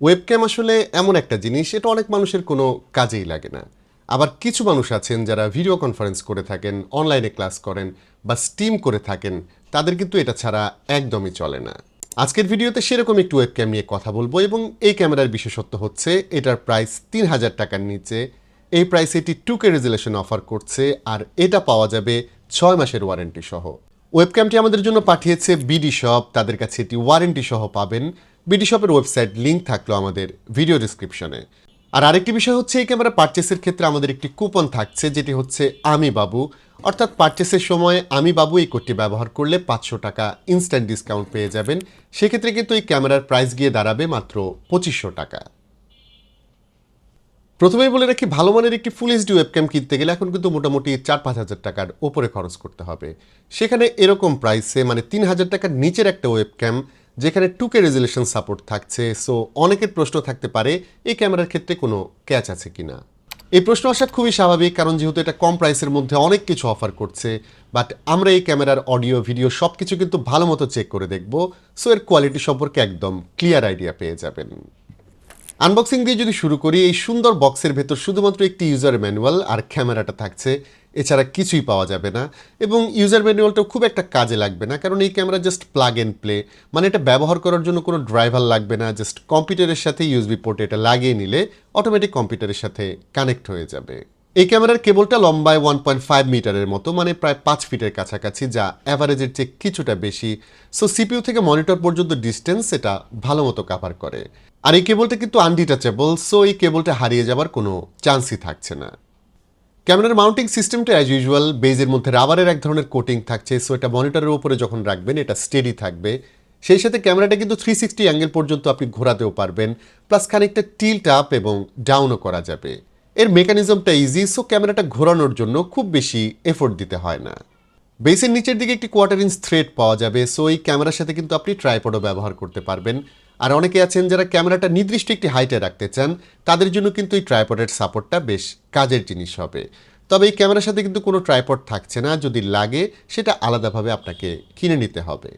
Webcam আসলে এমন একটা জিনিস, এটা অনেক মানুষের কোনো কাজেই লাগে না। আবার কিছু মানুষ আছেন যারা ভিডিও কনফারেন্স করে থাকেন অনলাইনে ক্লাস করেন বা স্টিম করে থাকেন, তাদের কিন্তু এটা ছাড়া একদমই চলে না। আজকের ভিডিওতে সেরকম একটু ওয়েবক্যাম নিয়ে কথা বলব এবং এই ক্যামেরার বিশেষত্ব হচ্ছে, এটার প্রাইস তিন হাজার টাকার নিচে। এই প্রাইসে এটি টুকে রেজুলেশন অফার করছে আর এটা পাওয়া যাবে ছয় মাসের ওয়ারেন্টি সহ। ওয়েবক্যামটি আমাদের জন্য পাঠিয়েছে বিডি শপ তাদের কাছে এটি ওয়ারেন্টি সহ পাবেন। বিডি শপের ওয়েবসাইট লিংক থাকল আমাদের ভিডিও ডিসক্রিপশনে আর আরেকটি বিষয় হচ্ছে, এই ক্যামেরা পারচেসের ক্ষেত্রে আমাদের একটি কুপন থাকছে, যেটি হচ্ছে আমি বাবু। অর্থাৎ পারচেসের সময় আমি বাবু এই কোডটি ব্যবহার করলে পাঁচশো টাকা ইনস্ট্যান্ট ডিসকাউন্ট পেয়ে যাবেন। সেক্ষেত্রে কিন্তু এই ক্যামেরার প্রাইস গিয়ে দাঁড়াবে মাত্র পঁচিশশো টাকা। প্রথমেই বলে রাখি, ভালো মানের একটি ফুল এইচডি ওয়েবক্যাম কিনতে গেলে এখন কিন্তু মোটামুটি চার পাঁচ হাজার টাকার ওপরে খরচ করতে হবে। সেখানে এরকম প্রাইসে মানে তিন হাজার টাকার নিচের একটা ওয়েবক্যাম যেখানে টুকে রেজুলেশন সাপোর্ট থাকছে সো অনেকের প্রশ্ন থাকতে পারে, এই ক্যামেরার ক্ষেত্রে কোনো ক্যাচ আছে কিনা? এই প্রশ্ন আসা খুবই স্বাভাবিক, কারণ যেহেতু এটা কম প্রাইসের মধ্যে অনেক কিছু অফার করছে বাট আমরা এই ক্যামেরার অডিও ভিডিও সব কিছু কিন্তু ভালো মতো চেক করে দেখব সো এর কোয়ালিটি সম্পর্কে একদম ক্লিয়ার আইডিয়া পেয়ে যাবেন। আনবক্সিং দিয়ে যদি শুরু করি, এই সুন্দর বক্সের ভেতর শুধুমাত্র একটি ইউজার ম্যানুয়াল আর ক্যামেরাটা থাকছে এছাড়া কিছুই পাওয়া যাবে না এবং ইউজার ম্যানুয়ালটাও খুব একটা কাজে লাগবে না, কারণ এই camera just plug and play মানে এটা ব্যবহার করার জন্য কোনো ড্রাইভার লাগবে না জাস্ট কম্পিউটারের সাথে ইউএসবি পোর্টে এটা লাগিয়ে নিলে অটোমেটিক কম্পিউটারের সাথে কানেক্ট হয়ে যাবে। এই ক্যামেরার কেবলটা লম্বায় ওয়ান পয়েন্ট ফাইভ মিটারের মতো মানে প্রায় পাঁচ ফিটের কাছাকাছি, যা অ্যাভারেজের চেয়ে কিছুটা বেশি। সো সিপিইউ থেকে মনিটর পর্যন্ত ডিস্টেন্স এটা ভালো মতো কাভার করে। আর এই কেবলটা কিন্তু আনডিটাচেবল সো এই কেবলটা হারিয়ে যাবার কোনো চান্সই থাকছে না। ক্যামেরার মাউন্টিং সিস্টেমটা অ্যাজ ইউজুয়াল বেজের মধ্যে রাবারের এক ধরনের কোটিং থাকছে সো এটা মনিটরের উপরে যখন রাখবেন, এটা স্টেডি থাকবে। সেই সাথে ক্যামেরাটা কিন্তু থ্রি সিক্সটি অ্যাঙ্গেল পর্যন্ত আপনি ঘোরাতেও পারবেন প্লাস খানিকটা টিল্ট আপ এবং ডাউনও করা যাবে। এর মেকানিজমটা ইজি সো ক্যামেরাটা ঘোরানোর জন্য খুব বেশি এফোর্ট দিতে হয় না। বেসের নিচের দিকে একটি কোয়ার্টার ইঞ্চ থ্রেড পাওয়া যাবে সো এই ক্যামেরার সাথে কিন্তু আপনি ট্রাইপডও ব্যবহার করতে পারবেন। আর অনেকে আছেন যারা ক্যামেরাটা নির্দিষ্ট একটি হাইটে রাখতে চান, তাদের জন্য কিন্তু এই ট্রাইপডের সাপোর্টটা বেশ কাজের জিনিস হবে। তবে এই ক্যামেরার সাথে কিন্তু কোনো ট্রাইপড থাকছে না, যদি লাগে সেটা আলাদাভাবে আপনাকে কিনে নিতে হবে।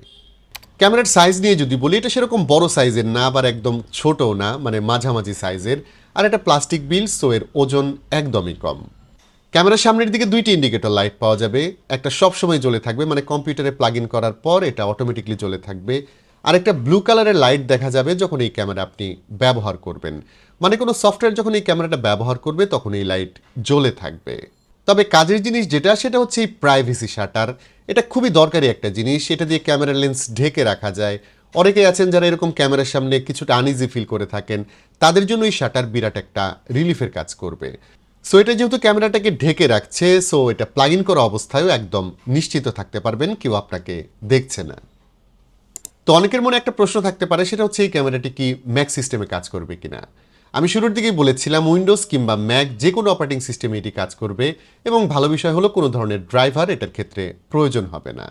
ক্যামেরার সাইজ নিয়ে যদি বলি, এটা সেরকম বড় সাইজের না, আবার একদম ছোটও না মানে মাঝামাঝি সাইজের আর এটা প্লাস্টিক বিল সো এর ওজন একদমই কম। ক্যামেরার সামনের দিকে দুইটি ইন্ডিকেটর লাইট পাওয়া যাবে। একটা সবসময় জ্বলে থাকবে মানে কম্পিউটারে প্লাগ ইন করার পর এটা অটোমেটিকলি জ্বলে থাকবে। আর একটা ব্লু কালারের লাইট দেখা যাবে যখন এই ক্যামেরা আপনি ব্যবহার করবেন। মানে কোনো সফটওয়্যার যখন এই ক্যামেরাটা ব্যবহার করবে, তখন এই লাইট জ্বলে থাকবে। তবে কাজের জিনিস যেটা, সেটা হচ্ছে এই প্রাইভেসি শাটার এটা খুবই দরকারি একটা জিনিস, এটা দিয়ে ক্যামেরার লেন্স ঢেকে রাখা যায়। অনেকেই আছেন যারা এরকম ক্যামেরার সামনে কিছুটা আনইজি ফিল করে থাকেন, তাদের জন্য এই শাটার বিরাট একটা রিলিফের কাজ করবে। সো এটা যেহেতু ক্যামেরাটাকে ঢেকে রাখছে সো এটা প্লাগ ইন করা অবস্থায়ও একদম নিশ্চিত থাকতে পারবেন, কেউ আপনাকে দেখছে না। তো অনেকের মনে একটা প্রশ্ন থাকতে পারে, সেটা হচ্ছে এই ক্যামেরাটি কি ম্যাক সিস্টেমে কাজ করবে কিনা? আমি শুরুর দিকেই বলেছিলাম, উইন্ডোজ কিংবা ম্যাক যে কোনো অপারেটিং সিস্টেমে এটি কাজ করবে এবং ভালো বিষয় হলো কোনো ধরনের ড্রাইভার এটার ক্ষেত্রে প্রয়োজন হবে না।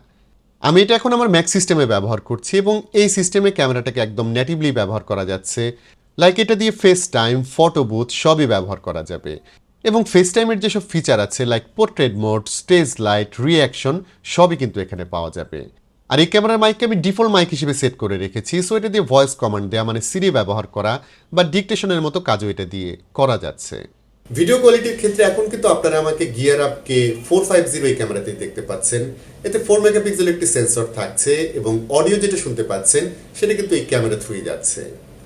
আমি এটা এখন আমার ম্যাক সিস্টেমে ব্যবহার করছি এবং এই সিস্টেমে ক্যামেরাটাকে একদম নেটিভলি ব্যবহার করা যাচ্ছে লাইক এটা দিয়ে ফেস টাইম ফটো বুথ সবই ব্যবহার করা যাবে। এবং ফেস টাইমের যেসব ফিচার আছে like portrait mode stage light reaction সবই কিন্তু এখানে পাওয়া যাবে। আর এই ক্যামেরার মাইককে আমি ডিফল্ট মাইক হিসেবে সেট করে রেখেছি সো এটা দিয়ে ভয়েস কমান্ড দেওয়া মানে সিরি ব্যবহার করা বা ডিকটেশনের মতো কাজও এটা দিয়ে করা যাচ্ছে। ভিডিও কোয়ালিটির ক্ষেত্রে এখন কিন্তু আপনারা আমাকে গিয়ার আপকে ফোর ফাইভ জিরো এই ক্যামেরাতে দেখতে পাচ্ছেন। এতে ফোর মেগাপিক্সেল একটি সেন্সর থাকছে এবং অডিও যেটা শুনতে পাচ্ছেন, সেটা কিন্তু এই ক্যামেরা থ্রুই যাচ্ছে।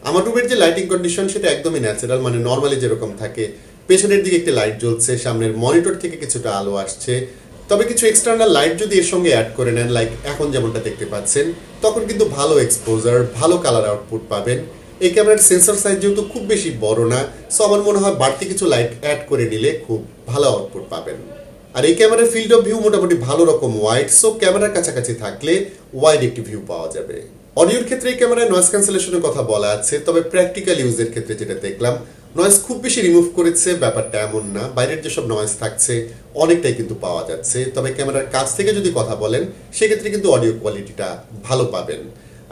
আমার রুমের যে লাইটিং কন্ডিশন সেটা একদমই ন্যাচারাল মানে নর্মালি যেরকম থাকে পেছনের দিকে একটি লাইট জ্বলছে, সামনের মনিটর থেকে কিছুটা আলো আসছে। তবে কিছু এক্সটার্নাল লাইট যদি এর সঙ্গে অ্যাড করে নেন লাইক এখন যেমনটা দেখতে পাচ্ছেন, তখন কিন্তু ভালো এক্সপোজার ভালো কালার আউটপুট পাবেন। এই ক্যামেরার সেন্সর সাইজ যেহেতু খুব বেশি বড় না সো আমার মনে হয় বাড়তি কিছু লাইট অ্যাড করে নিলে খুব ভালো আউটপুট পাবেন। আর এই ক্যামেরার ফিল্ড অফ ভিউ মোটামুটি ভালো রকম ওয়াইড সো ক্যামেরার কাছাকাছি থাকলে ওয়াইড একটি ভিউ পাওয়া যাবে। অডিওর ক্ষেত্রে এই ক্যামেরায় নয়েজ ক্যান্সেলেশনের কথা বলা আছে, তবে প্র্যাকটিক্যাল ইউজের ক্ষেত্রে যেটা দেখলাম নয়েজ খুব বেশি রিমুভ করেছে, ব্যাপারটা এমন না। বাইরের যেসব নয়েজ থাকছে, অনেকটাই কিন্তু পাওয়া যাচ্ছে। তবে ক্যামেরার কাছ থেকে যদি কথা বলেন, সেক্ষেত্রে কিন্তু অডিও কোয়ালিটিটা ভালো পাবেন।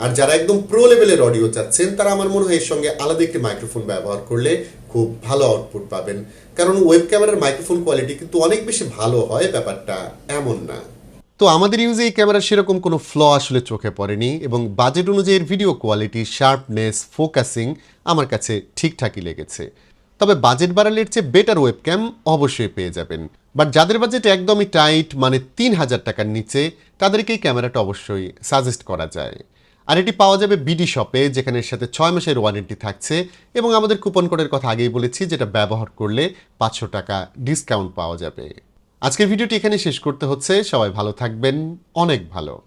আর যারা একদম প্রো লেভেলের অডিও চাচ্ছেন, তারা আমার মনে হয় এর সঙ্গে আলাদা একটি মাইক্রোফোন ব্যবহার করলে খুব ভালো আউটপুট পাবেন। কারণ ওয়েব ক্যামেরার মাইক্রোফোন কোয়ালিটি কিন্তু অনেক বেশি ভালো হয়, ব্যাপারটা এমন না। তো আমাদের ইউজে এই ক্যামেরার সেরকম কোনো ফ্ল আসলে চোখে পড়েনি এবং বাজেট অনুযায়ী এর ভিডিও কোয়ালিটি শার্পনেস ফোকাসিং আমার কাছে ঠিকঠাকই লেগেছে। তবে বাজেট বাড়ালে এর চেয়ে বেটার ওয়েবক্যাম অবশ্যই পেয়ে যাবেন। বাট যাদের বাজেট একদমই টাইট মানে তিন হাজার টাকার নিচে, তাদেরকে এই ক্যামেরাটা অবশ্যই সাজেস্ট করা যায়। আর এটি পাওয়া যাবে বিডি শপে যেখানে সাথে ছয় মাসের ওয়ারেন্টি থাকছে এবং আমাদের কুপন কোডের কথা আগেই বলেছি, যেটা ব্যবহার করলে পাঁচশো টাকা ডিসকাউন্ট পাওয়া যাবে। আজকের ভিডিওটি এখানে শেষ করতে হচ্ছে। সবাই ভালো থাকবেন। অনেক ভালো।